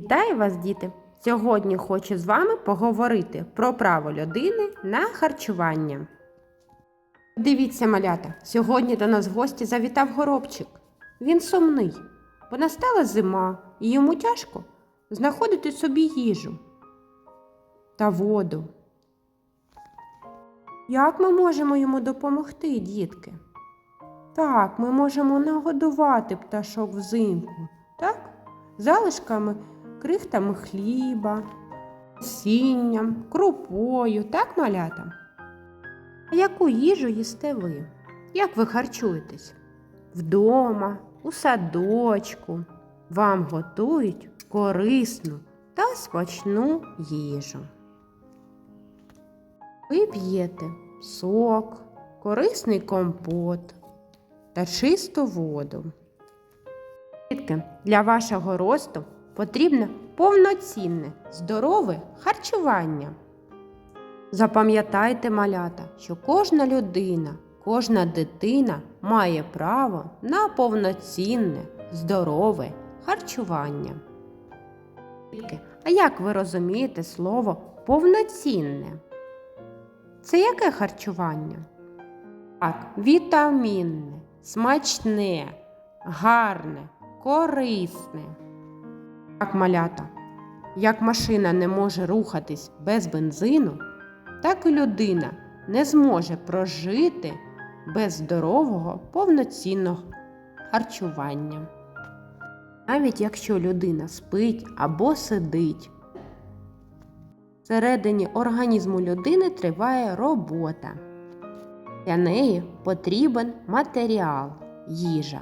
Вітаю вас, діти! Сьогодні хочу з вами поговорити про право людини на харчування. Дивіться, малята, сьогодні до нас в гості завітав горобчик. Він сумний, бо настала зима, і йому тяжко знаходити собі їжу та воду. Як ми можемо йому допомогти, дітки? Так, ми можемо нагодувати пташок взимку, так? Залишками, крихтами хліба, сінням, крупою, так, малята? А яку їжу їсте ви? Як ви харчуєтесь? Вдома, у садочку. Вам готують корисну та смачну їжу. Ви п'єте сок, корисний компот та чисту воду. Для вашого росту потрібне повноцінне, здорове харчування. Запам'ятайте, малята, що кожна людина, кожна дитина має право на повноцінне, здорове харчування. А як ви розумієте слово повноцінне? Це яке харчування? Так, вітамінне, смачне, гарне, корисне. Так, малята, як машина не може рухатись без бензину, так і людина не зможе прожити без здорового повноцінного харчування. Навіть якщо людина спить або сидить, всередині організму людини триває робота. Для неї потрібен матеріал, їжа.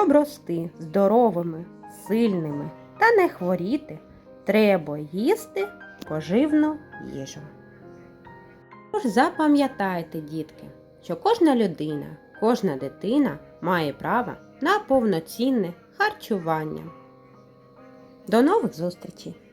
Щоб рости здоровими, сильними та не хворіти, треба їсти поживну їжу. Тож запам'ятайте, дітки, що кожна людина, кожна дитина має право на повноцінне харчування. До нових зустрічей!